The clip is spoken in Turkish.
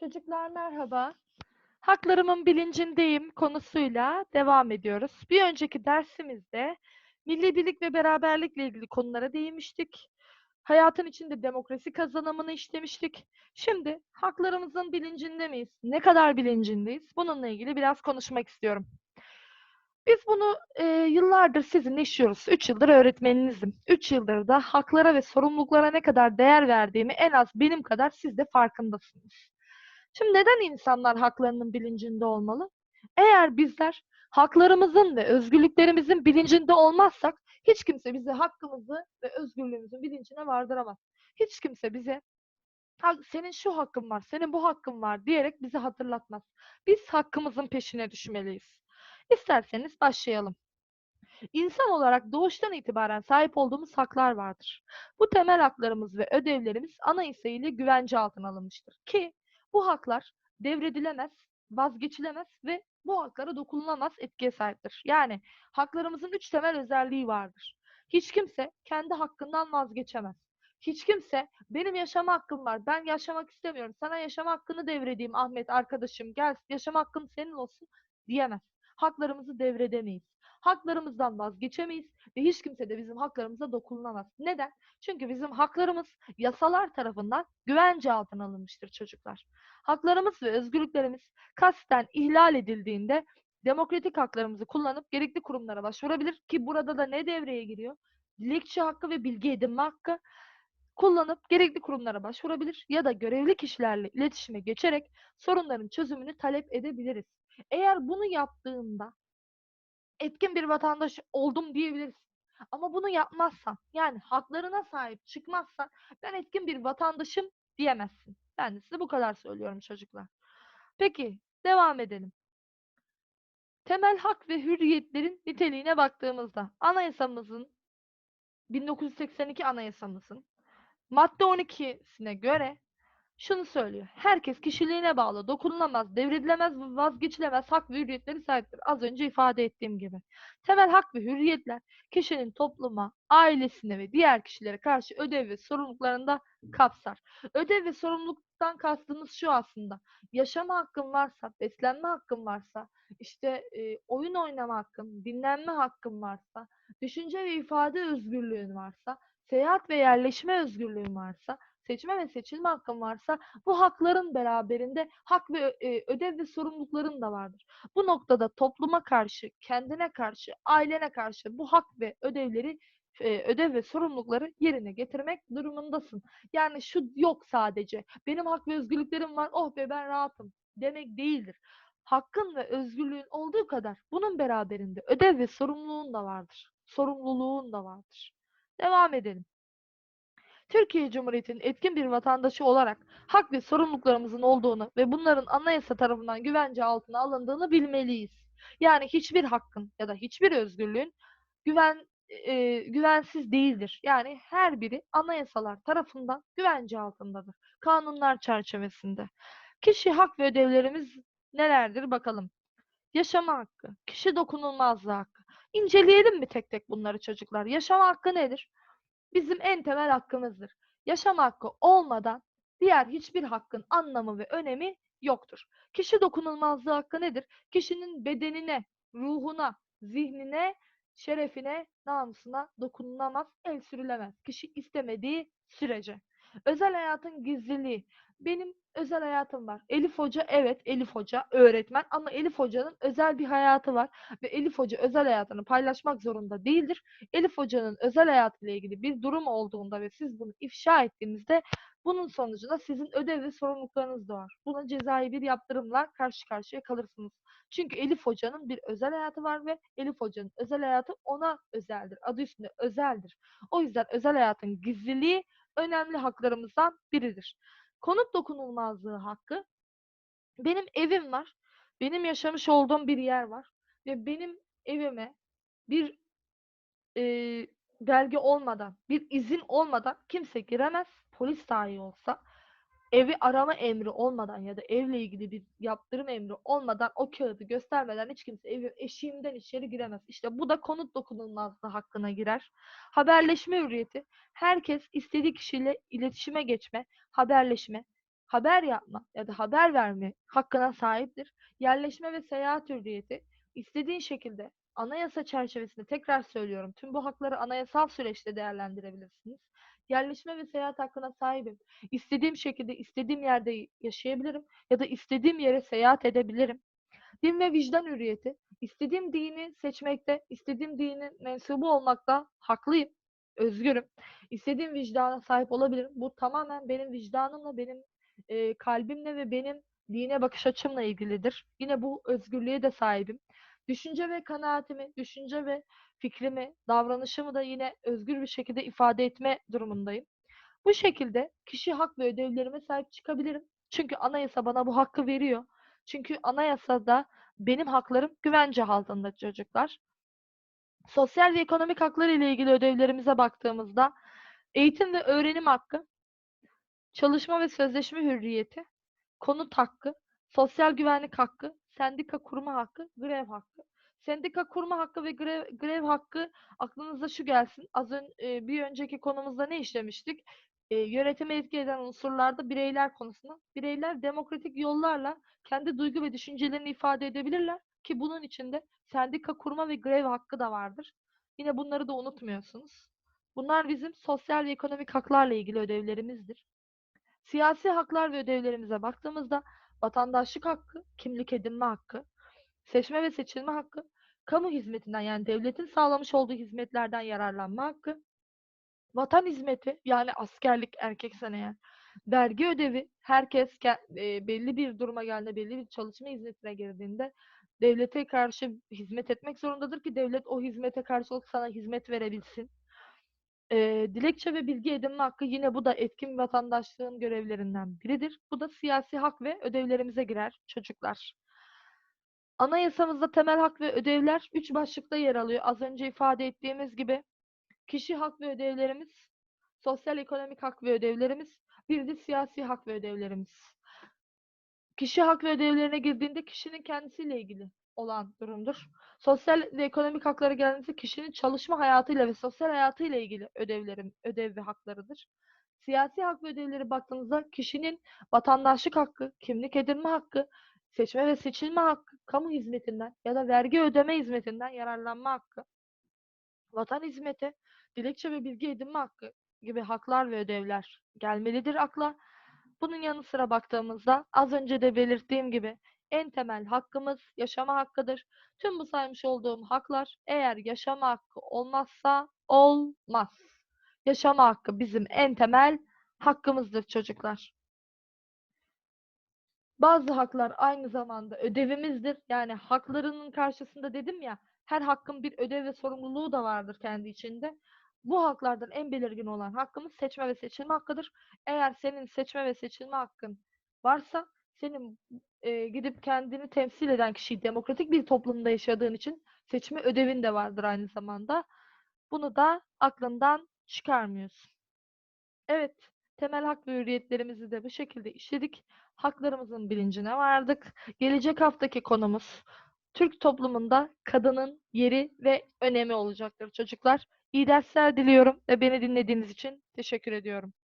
Çocuklar merhaba. Haklarımın bilincindeyim konusuyla devam ediyoruz. Bir önceki dersimizde milli birlik ve beraberlikle ilgili konulara değinmiştik. Hayatın içinde demokrasi kazanımını işlemiştik. Şimdi haklarımızın bilincinde miyiz? Ne kadar bilincindeyiz? Bununla ilgili biraz konuşmak istiyorum. Biz bunu e, yıllardır sizinle işliyoruz. 3 yıldır öğretmeninizim. 3 yıldır da haklara ve sorumluluklara ne kadar değer verdiğimi en az benim kadar siz de farkındasınız. Şimdi neden insanlar haklarının bilincinde olmalı? Eğer bizler haklarımızın ve özgürlüklerimizin bilincinde olmazsak hiç kimse bize hakkımızı ve özgürlüğümüzün bilincine vardıramaz. Hiç kimse bize "Ha, senin şu hakkın var, senin bu hakkın var diyerek bizi hatırlatmaz. Biz hakkımızın peşine düşmeliyiz. İsterseniz başlayalım. İnsan olarak doğuştan itibaren sahip olduğumuz haklar vardır. Bu temel haklarımız ve ödevlerimiz anayasa ile güvence altına alınmıştır. Ki bu haklar devredilemez, vazgeçilemez ve bu haklara dokunulamaz etkiye sahiptir. Yani haklarımızın üç temel özelliği vardır. Hiç kimse kendi hakkından vazgeçemez. Hiç kimse benim yaşama hakkım var, ben yaşamak istemiyorum, sana yaşama hakkını devredeyim Ahmet arkadaşım, gel yaşama hakkın senin olsun diyemez. Haklarımızı devredemeyiz. Haklarımızdan vazgeçemeyiz ve hiç kimse de bizim haklarımıza dokunamaz. Neden? Çünkü bizim haklarımız yasalar tarafından güvence altına alınmıştır çocuklar. Haklarımız ve özgürlüklerimiz kasten ihlal edildiğinde demokratik haklarımızı kullanıp gerekli kurumlara başvurabilir ki burada da ne devreye giriyor? Dilekçe hakkı ve bilgi edinme hakkı kullanıp gerekli kurumlara başvurabilir ya da görevli kişilerle iletişime geçerek sorunların çözümünü talep edebiliriz. Eğer bunu yaptığında etkin bir vatandaş oldum diyebilirsin. Ama bunu yapmazsan, yani haklarına sahip çıkmazsan ben etkin bir vatandaşım diyemezsin. Ben de size bu kadar söylüyorum çocuklar. Peki, devam edelim. Temel hak ve hürriyetlerin niteliğine baktığımızda anayasamızın 1982 anayasamızın madde 12'sine göre şunu söylüyor. Herkes kişiliğine bağlı, dokunulamaz, devredilemez vazgeçilemez hak ve hürriyetleri sahiptir. Az önce ifade ettiğim gibi. Temel hak ve hürriyetler kişinin topluma, ailesine ve diğer kişilere karşı ödev ve sorumluluklarını da kapsar. Ödev ve sorumluluktan kastımız şu aslında. Yaşama hakkın varsa, beslenme hakkın varsa, işte e, oyun oynama hakkın, dinlenme hakkın varsa, düşünce ve ifade özgürlüğün varsa, seyahat ve yerleşme özgürlüğün varsa, seçme ve seçilme hakkın varsa bu hakların beraberinde hak ve e, ödev ve sorumlulukların da vardır. Bu noktada topluma karşı, kendine karşı, ailene karşı bu hak ve ödevleri e, ödev ve sorumlulukları yerine getirmek durumundasın. Yani şu yok sadece. Benim hak ve özgürlüklerim var. Oh be ben rahatım demek değildir. Hakkın ve özgürlüğün olduğu kadar bunun beraberinde ödev ve sorumluluğun da vardır. Sorumluluğun da vardır. Devam edelim. Türkiye Cumhuriyeti'nin etkin bir vatandaşı olarak hak ve sorumluluklarımızın olduğunu ve bunların anayasa tarafından güvence altına alındığını bilmeliyiz. Yani hiçbir hakkın ya da hiçbir özgürlüğün güven e, güvensiz değildir. Yani her biri anayasalar tarafından güvence altındadır. Kanunlar çerçevesinde. Kişi hak ve ödevlerimiz nelerdir bakalım. Yaşama hakkı, kişi dokunulmazlığı hakkı. İnceleyelim mi tek tek bunları çocuklar? Yaşama hakkı nedir? Bizim en temel hakkımızdır. Yaşam hakkı olmadan diğer hiçbir hakkın anlamı ve önemi yoktur. Kişi dokunulmazlığı hakkı nedir? Kişinin bedenine, ruhuna, zihnine, şerefine, namusuna dokunulamaz, el sürülemez. Kişi istemediği sürece. Özel hayatın gizliliği. Benim özel hayatım var. Elif Hoca evet Elif Hoca öğretmen ama Elif Hoca'nın özel bir hayatı var ve Elif Hoca özel hayatını paylaşmak zorunda değildir. Elif Hoca'nın özel hayatıyla ilgili bir durum olduğunda ve siz bunu ifşa ettiğinizde bunun sonucunda sizin ödev ve sorumluluklarınız doğar. Buna cezai bir yaptırımla karşı karşıya kalırsınız. Çünkü Elif Hoca'nın bir özel hayatı var ve Elif Hoca'nın özel hayatı ona özeldir. Adı üstünde özeldir. O yüzden özel hayatın gizliliği önemli haklarımızdan biridir. Konut dokunulmazlığı hakkı. Benim evim var. Benim yaşamış olduğum bir yer var. Ve benim evime bir e, belge olmadan, bir izin olmadan kimse giremez. Polis dahi olsa evi arama emri olmadan ya da evle ilgili bir yaptırım emri olmadan o kağıdı göstermeden hiç kimse evi eşiğimden içeri giremez. İşte bu da konut dokunulmazlığı hakkına girer. Haberleşme hürriyeti. Herkes istediği kişiyle iletişime geçme, haberleşme, haber yapma ya da haber verme hakkına sahiptir. Yerleşme ve seyahat hürriyeti istediğin şekilde anayasa çerçevesinde tekrar söylüyorum tüm bu hakları anayasal süreçte değerlendirebilirsiniz. Yerleşme ve seyahat hakkına sahibim. İstediğim şekilde istediğim yerde yaşayabilirim ya da istediğim yere seyahat edebilirim. Din ve vicdan hürriyeti. İstediğim dini seçmekte, istediğim dinin mensubu olmakta haklıyım, özgürüm. İstediğim vicdana sahip olabilirim. Bu tamamen benim vicdanımla, benim e, kalbimle ve benim dine bakış açımla ilgilidir. Yine bu özgürlüğe de sahibim. Düşünce ve kanaatimi, düşünce ve fikrimi, davranışımı da yine özgür bir şekilde ifade etme durumundayım. Bu şekilde kişi hak ve ödevlerime sahip çıkabilirim. Çünkü anayasa bana bu hakkı veriyor. Çünkü anayasada benim haklarım güvence altında çocuklar. Sosyal ve ekonomik haklar ile ilgili ödevlerimize baktığımızda eğitim ve öğrenim hakkı, çalışma ve sözleşme hürriyeti, konut hakkı, sosyal güvenlik hakkı, sendika kurma hakkı, grev hakkı. Sendika kurma hakkı ve grev, grev hakkı aklınıza şu gelsin. Az önce bir önceki konumuzda ne işlemiştik? E, yönetime etki eden unsurlarda bireyler konusunda. Bireyler demokratik yollarla kendi duygu ve düşüncelerini ifade edebilirler ki bunun içinde sendika kurma ve grev hakkı da vardır. Yine bunları da unutmuyorsunuz. Bunlar bizim sosyal ve ekonomik haklarla ilgili ödevlerimizdir. Siyasi haklar ve ödevlerimize baktığımızda vatandaşlık hakkı, kimlik edinme hakkı, seçme ve seçilme hakkı, kamu hizmetinden yani devletin sağlamış olduğu hizmetlerden yararlanma hakkı, vatan hizmeti yani askerlik erkeksen eğer, vergi ödevi herkes e, belli bir duruma geldiğinde, belli bir çalışma hizmetine girdiğinde devlete karşı hizmet etmek zorundadır ki devlet o hizmete karşılık sana hizmet verebilsin. E, dilekçe ve bilgi edinme hakkı yine bu da etkin vatandaşlığın görevlerinden biridir. Bu da siyasi hak ve ödevlerimize girer çocuklar. Anayasamızda temel hak ve ödevler üç başlıkta yer alıyor. Az önce ifade ettiğimiz gibi kişi hak ve ödevlerimiz, sosyal ekonomik hak ve ödevlerimiz, bir de siyasi hak ve ödevlerimiz. Kişi hak ve ödevlerine girdiğinde kişinin kendisiyle ilgili olan durumdur. Sosyal ve ekonomik haklara geldiğinde kişinin çalışma hayatıyla ve sosyal hayatıyla ilgili ödevlerin ödev ve haklarıdır. Siyasi hak ve ödevleri baktığınızda kişinin vatandaşlık hakkı, kimlik edinme hakkı, seçme ve seçilme hakkı, kamu hizmetinden ya da vergi ödeme hizmetinden yararlanma hakkı, vatan hizmeti, dilekçe ve bilgi edinme hakkı gibi haklar ve ödevler gelmelidir akla. Bunun yanı sıra baktığımızda az önce de belirttiğim gibi en temel hakkımız yaşama hakkıdır. Tüm bu saymış olduğum haklar eğer yaşama hakkı olmazsa olmaz. Yaşama hakkı bizim en temel hakkımızdır çocuklar. Bazı haklar aynı zamanda ödevimizdir. Yani haklarının karşısında dedim ya her hakkın bir ödev ve sorumluluğu da vardır kendi içinde. Bu haklardan en belirgin olan hakkımız seçme ve seçilme hakkıdır. Eğer senin seçme ve seçilme hakkın varsa senin e, gidip kendini temsil eden kişiyi demokratik bir toplumda yaşadığın için seçme ödevin de vardır aynı zamanda. Bunu da aklından çıkarmıyorsun. Evet, temel hak ve hürriyetlerimizi de bu şekilde işledik. Haklarımızın bilincine vardık. Gelecek haftaki konumuz Türk toplumunda kadının yeri ve önemi olacaktır çocuklar. İyi dersler diliyorum ve beni dinlediğiniz için teşekkür ediyorum.